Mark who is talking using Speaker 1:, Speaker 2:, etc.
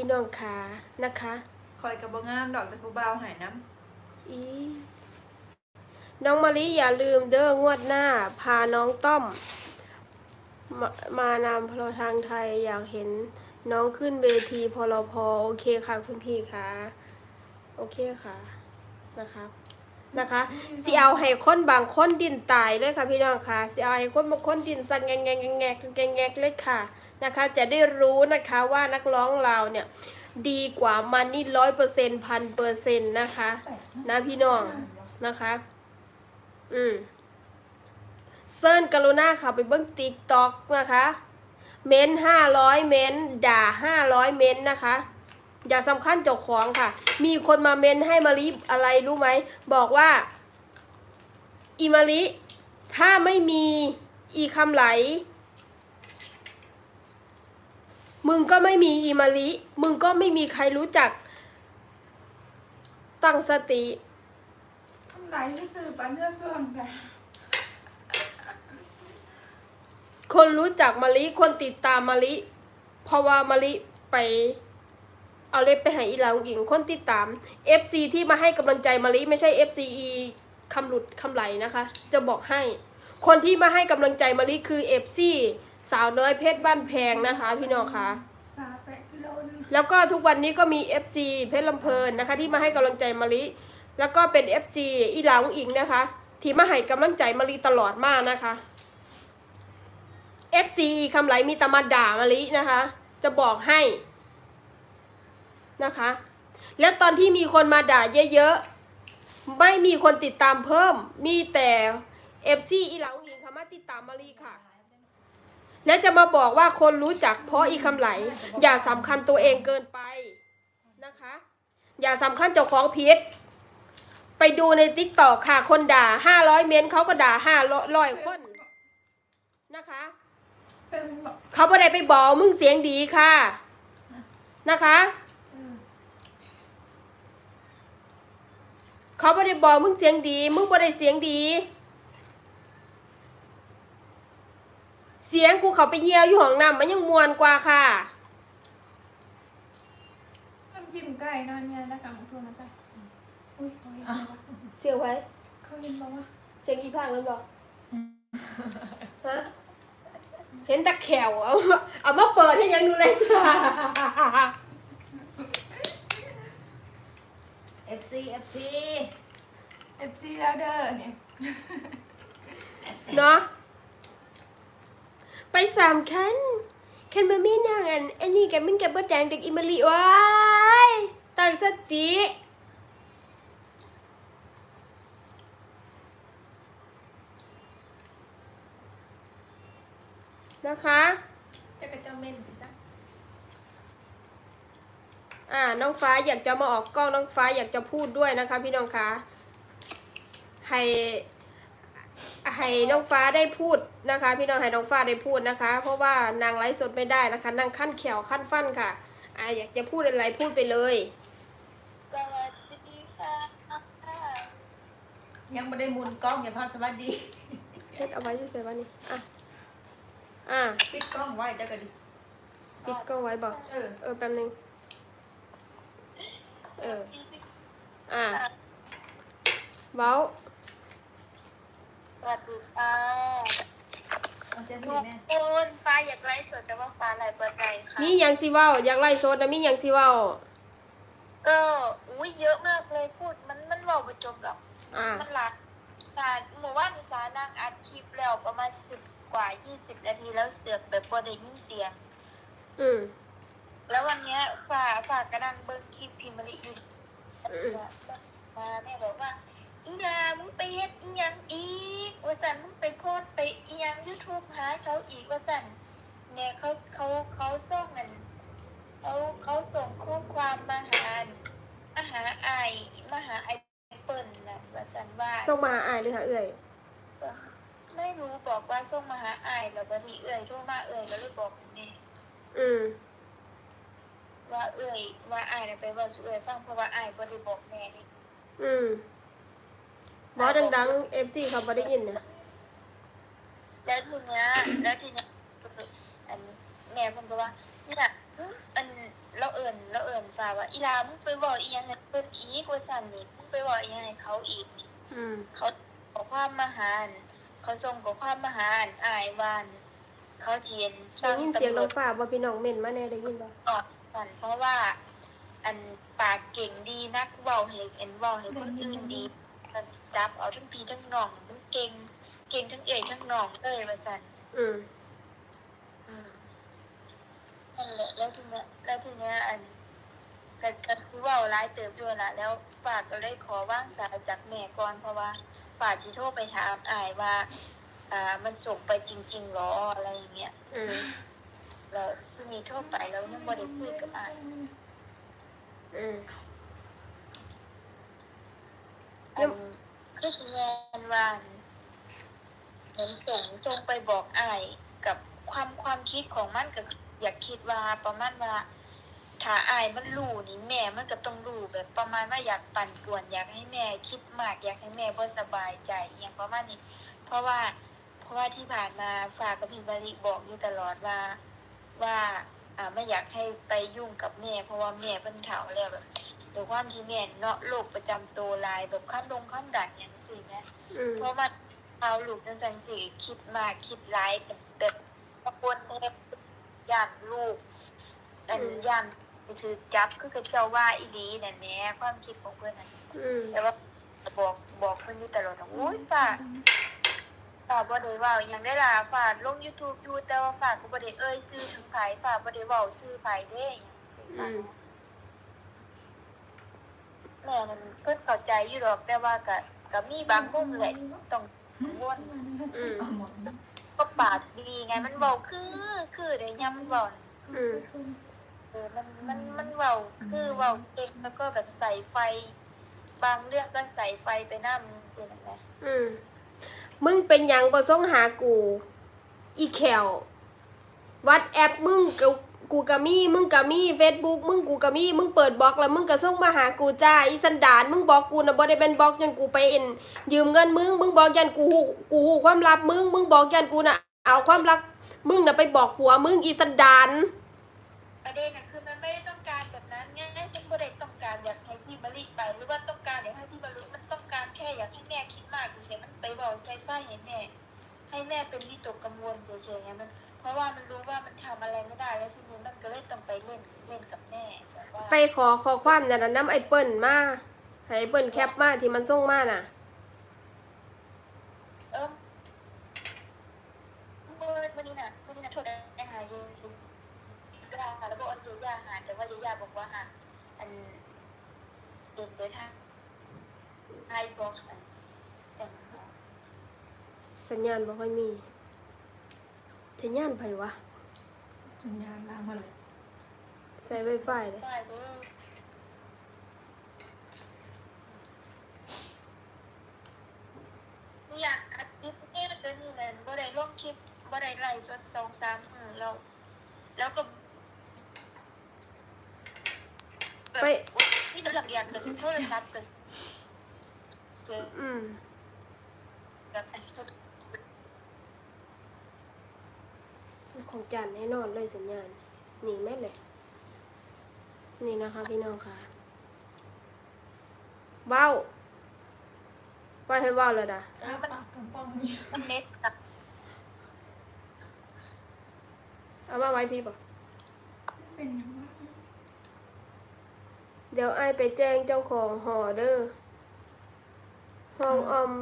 Speaker 1: พี่น้องขานะคะ
Speaker 2: คอยกับบ่งามดอกแต่ผู้บ่าวหายน้
Speaker 1: อี น้องมะลิอย่าลืมเด้องวดหน้า พาน้องต้อม มามานำพลทางไทยอยากเห็นน้องขึ้นเวทีพลพโอเคค่ะคุณพี่ค่ะโอเคค่ะนะครับ นะคะสิเอาให้คนบางคนดินตายเลยค่ะพี่น้องค่ะสิเอาให้คนบางคนดินสั่นแงงแงงแงงแงงแงงแงเลยค่ะนะคะ จะได้รู้นะคะว่านักร้องเราเนี่ยดีกว่ามันนี่ร้อยเปอร์เซ็นต์พันเปอร์เซ็นต์นะคะนะพี่น้องนะคะ อืมเซิร์นกรุณาค่ะไปเบิ้งติ๊กต็อกนะคะ เม้นห้าร้อยเม้นด่าห้าร้อยเม้นนะคะ อย่าสำคัญเจ้าของค่ะ มีคนมาเม้นให้มาริอะไรรู้ไหม บอกว่า อีมาริถ้าไม่มีอีคำไหล มึงก็ไม่มีอีมาริมึงก็ไม่มีใครรู้จัก ตั้งสติ
Speaker 3: ทำไรที่สื่อปันเนื้อส่วนกัน
Speaker 1: คนรู้จักมะลิคนติดตามมะลิเพราะว่ามะลิไป เอาเล็บไปให้อีหลาหญิงคนติดตาม FC ที่มาให้กำลังใจมะลิไม่ใช่ FCE คำหลุดคำไหลนะคะ จะบอกให้ คนที่มาให้กำลังใจมะลิคือ FC สาวน้อยเพชรบ้านแพงนะคะ พี่น้องคะ
Speaker 3: ปลาแปะกิโลนึง
Speaker 1: แล้วก็ทุกวันนี้ก็มี FC เพชรลำเพลินนะคะ ที่มาให้กำลังใจมะลิแล้วก็เป็น FC อีหลาอุ๋งอิงนะคะ ที่มาให้กำลังใจมะลิตลอดมากนะคะ FC คำไหลมีแตมาด่ามะลินะคะ จะบอกให้ นะคะ แล้วตอนที่มีคนมาด่าเยอะๆ ไม่มีคนติดตามเพิ่ม มีแต่ FC อีหลาอุ๋งอิงค่ะมาติดตามมะลิค่ะ แล้วจะมาบอกว่าคนรู้จักเพราะอีคำไหล อย่าสำคัญตัวเองเกินไปนะคะ อย่าสำคัญเจ้าของพิษไปดูในติ๊กต็อกค่ะ คนด่าห้าร้อยเมนต์เขาก็ด่าห้าร้อยคนนะคะ
Speaker 3: เป็นบอก
Speaker 1: เขาไม่ได้ไปบอกมึงเสียงดีค่ะนะคะ
Speaker 3: เออ
Speaker 1: เขาไม่ได้บอกมึงเสียงดี มึงไม่ได้เสียงดี เสียงกูเขาไปเยี่ยวอยู่ห้องน้ำมันยังมวนกว่าค่ะ
Speaker 3: น้ำจิ้มไก่นอนเนี่ยแล้วกับของทัวมาใส่อุ้ยเขาเห็นบอกว่า
Speaker 1: เสียงไว้
Speaker 3: เขาเห็นบอกว่า
Speaker 1: เสียงอีพากนั่นบอกฮะเห็นตะแขวเอามาเอามาเปิดให้ยังดูเลยำ
Speaker 2: FC FC
Speaker 3: เอฟซีแล้วเด้อเนี่ย
Speaker 1: เนาะไปสามคันคันมาไม่นางอันอันนี้แกมึงแกบดแดงเด็กอิมาลีว้ายตั้งสตินะคะ
Speaker 2: จะกระเจ้าเม่นไปซะ
Speaker 1: อ่าน้องฟ้าอยากจะมาออกกล้องน้องฟ้าอยากจะพูดด้วยนะคะ พี่น้องคะให้ให้น้องฟ้าได้พูดนะคะ พี่น้องให้น้องฟ้าได้พูดนะคะ เพราะว่านางไลฟ์สดไม่ได้นะคะนางขั้นแขวขั้นฟันค่ะอ่าอยากจะพูดอะไรพูดไปเลย
Speaker 4: สวัสดีค่ะ
Speaker 2: ยังไม่ได้หมุนกล้องอย่าพาสวัสดี
Speaker 1: เฮ็ดเอาไว้อยู่ใส่วันนี้อะอ่า
Speaker 2: ปิดกล้องไว้เจ้าก็ดี
Speaker 1: ปิดกล้องไว้บอก
Speaker 2: เออ
Speaker 1: เออแป๊บนึง เออ อ่าเว้า
Speaker 4: สวัสดีค่ะ
Speaker 2: เอาเสียง
Speaker 4: ทุ
Speaker 2: ผิด
Speaker 4: ก
Speaker 2: แน่
Speaker 4: คนฟ้าอยากไล่สดแต่ว่าฟ้าไหลเปิดใจค่ะ
Speaker 1: มีหยังสิเว้าอยากไล่โซดนะมีหยังสิเว้า
Speaker 4: ก็อุ้ยเยอะมากเลยพูดมันมันบอกไปจบหรอก
Speaker 1: อ่า
Speaker 4: มันหลักการหมู่ว่านสานั่งอัดคลิปแล้วประมาณสิบกว่ายี่สิบนาทีแล้วเสือกแบบพอได้ยินเสียง
Speaker 1: อืม
Speaker 4: แล้ววันเนี้ยฝ่าฝ่ากระดังเบิ้งคลิปพิมพ์มาริอยู่
Speaker 1: อืม
Speaker 4: มาแม่บอกว่าอียามึงไปเฮ็ดอีหยังอีกว่าสันมึงไปโพสต์ไปอีหยังยูทูบหาเขาอีกว่าสันเนี่ยเขาเขาเขาส่งเงินเขาเขาส่งข้อความมาหามาหาไอายมาหาไอเปิลนะว่าสันว่า
Speaker 1: ส่งมาหาอายหรือหาเอื่อย
Speaker 4: ไม่รู้บอกว่าส่งมาหาไอายแล้ววันนี้เอ่ยโทรมาเอ่ยก็เลยบอกแม่
Speaker 1: อืม
Speaker 4: ว่าเอ่ยว่าไอายน่ะไปเว่าสุเอ่ยฟังเพราะว่าไอายบ่ได้บอกแม่เลย
Speaker 1: อืมบอสดังๆเอฟซีเขาบ่ได้ยินนะ
Speaker 4: แล้วทีเนี้ยแล้วทีเนี้ยก็คืออันแม่เพิ่นก็ว่าเนี่ยอื้ออันเราเอิญเราเอิญฝ่าว่าอีลามึงไปบอกอีหยังให้เพิ่นอีกว่าสั่นนี่มึงไปบอกอีหยังให้เขาอีกนี่
Speaker 1: อืม
Speaker 4: เขาขอความมาหาอันเขาส่งขอความมาหาอันอายวานเขาเทียนส
Speaker 1: ได้
Speaker 4: ร้าง
Speaker 1: ยินเสียง
Speaker 4: ตำร
Speaker 1: น้
Speaker 4: ว
Speaker 1: อง
Speaker 4: จ
Speaker 1: ฝ่าบ่พี่น้องเม่นมาแน่ได้ยินบ่
Speaker 4: ก่อน สั่นเพราะว่า อันปากเก่งดีนักเว้าให้เอ็นเว้าให้คนอื่นดีสั่นสิจับเอาทั้งพี่ทั้งน้องทั้งเก่ง เก่งทั้งเอ่ยทั้งน้องเลยว่าสั่น
Speaker 1: อืม
Speaker 4: อืมนั่นแหละแล้วทีเนี้ยแล้วทีเนี้ยอันก็ก็ซื้อเว่าร้ายเติบด้วยล่ะแล้วฝากก็เลยขอว่างสายจากแม่ก่อนเพราะว่าฝากที่โทรไปถามอายว่า อ่า มันส่งไปจริงๆหรออะไรอย่างเงี้ย
Speaker 1: อืม
Speaker 4: แล้ว ทีนี้โทรไปแล้วยังไม่ได้คุยกับอาย
Speaker 1: อืม
Speaker 4: อันคือสิแม่นว่าเหมือนส่งส่งไปบอกอายกับความความคิดของมันก็อยากคิดว่าประมาณว่าถ้าอายมันรู้นี่แม่มันก็ต้องรู้แบบประมาณว่าอยากปั่นป่วนอยากให้แม่คิดมากอยากให้แม่บ่สบายใจอหย่างประมาณนี้ เพราะว่า เพราะว่าที่ผ่านมาฝากกับพี่บริบอกอยู่ตลอดว่า ว่าอ่าไม่อยากให้ไปยุ่งกับแม่ เพราะว่าแม่เพิ่นเฒ่าแล้วแบบโดยความที่แม่เนาะโรคประจำตัวหลายแบบความลงความดันอย่างซี่แม่
Speaker 1: อืม
Speaker 4: เพราะว่าเอาลูกจังซั่นสิคิดมากคิดร้ายแบบแบบตะโกนแทบย่านลูกอันย่านไปถือจับคือกระเจ้าว่าอีหลีนั่นแหละความคิดของเพิ่นน่ะ
Speaker 1: อืม
Speaker 4: แต่ว่าบอกบอกเพิ่นอยู่ตลอดว่าโอ้ยป้า ป้าบ่ได้เว้าหยังได้ล่ะป้าลง YouTube อยู่แต่ว่าป้าก็บ่ได้เอ่ยชื่อถึงไผป้าบ่ได้เว้าชื่อไผเด้
Speaker 1: อืม
Speaker 4: แม่นั่นเพิ่นเข้าใจอยู่ดอกแต่ว่าก็ก็มีบางมุมแหละต้องวล
Speaker 1: อืม
Speaker 4: ก็ปากดีไงมันเว้าคือคือได้ยามมันเว้า
Speaker 1: อืม
Speaker 4: เออมันมันมันเว้าคือเว้าเก่งแล้วก็แบบใส่ไฟ บางเรื่องก็ใส่ไฟไปนำจังซี่นั่นแหละ
Speaker 1: อืม เป็นหยังบ่ส่งหากู อีแขววัดแอปมึงกูกูก็มีมึงก็มี Facebook มึงกูก็มีมึงเปิดบล็อกแล้วมึงก็ส่งมาหากูจ้าอีสันดานมึงบอกกูนะบ่ได้เป็นบล็อกยันกูไปเอ็นยืมเงินมึงมึงบอกยันกูหูกูหูความลับมึงมึงบอกยันกูน่ะเอาความลับมึงน่ะไปบอกผัวมึงอีสันดาน
Speaker 4: ประเด็นน่ะคือมันไม่ได้ต้อง บ่ได้ต้องการอยากให้พี่มะลิไป หรือว่าต้องการอยากให้พี่มะลิมันต้องการแค่อยากให้แม่คิดมากเฉยๆมันไปบอกใจไฟให้แม่ให้แม่เป็นวิตกกังวลเฉยๆไงมัน เพราะว่ามันรู้ว่ามันทำอะไรไม่ได้แล้วทีนี้มันก็เลยต้องไปเล่นเล่นกับแม่แบบว่า
Speaker 1: ไปขอขอความนั่นน่ะน้ำไอเปิ้ลมาให้ไอเปิ้ลแคปมาที่มันส่งมาน่ะ
Speaker 4: เออเมื่อวันนี้น่ะวันนี้น่ะโทษได้หาเยอะก็ได้ค่ะแล้วบอกอันเดียวยาหาแต่ว่ายายาบอกว่าหา อันเดินเดินทางไอ้บอกอันแต่ง
Speaker 1: สัญญาณบ่ค่อยมีสัญญาณไผวะ
Speaker 3: สัญญาณล่างมาเลย
Speaker 1: ใส่ไวไฟเลย
Speaker 4: ได้เด้อยากอัดคลิปนี้มันก็นี่แหละบ่ได้ลงคลิปบ่ได้ไลฟ์สดสองสามมื้อแล้วแล้วก็บ
Speaker 1: ไป
Speaker 4: ที่ตัวหลักอย่างก็โทรศัพท์ก็เกิด
Speaker 1: อืม
Speaker 4: แบบอันนี้
Speaker 1: ของจันแน่นอนเลยสัญญาณหนีแม่นเลย นี่นะคะพี่น้องค่ะเว้าวไปให้เว้าวเลยนะ
Speaker 3: อ้าปากกำป้องมี
Speaker 4: มันเน็ตกับ
Speaker 1: เอามาไว้พี่บอก
Speaker 3: เป็นยังไง
Speaker 1: เดี๋ยวไอายไปแจ้งเจ้าของหอเด้อห้องออม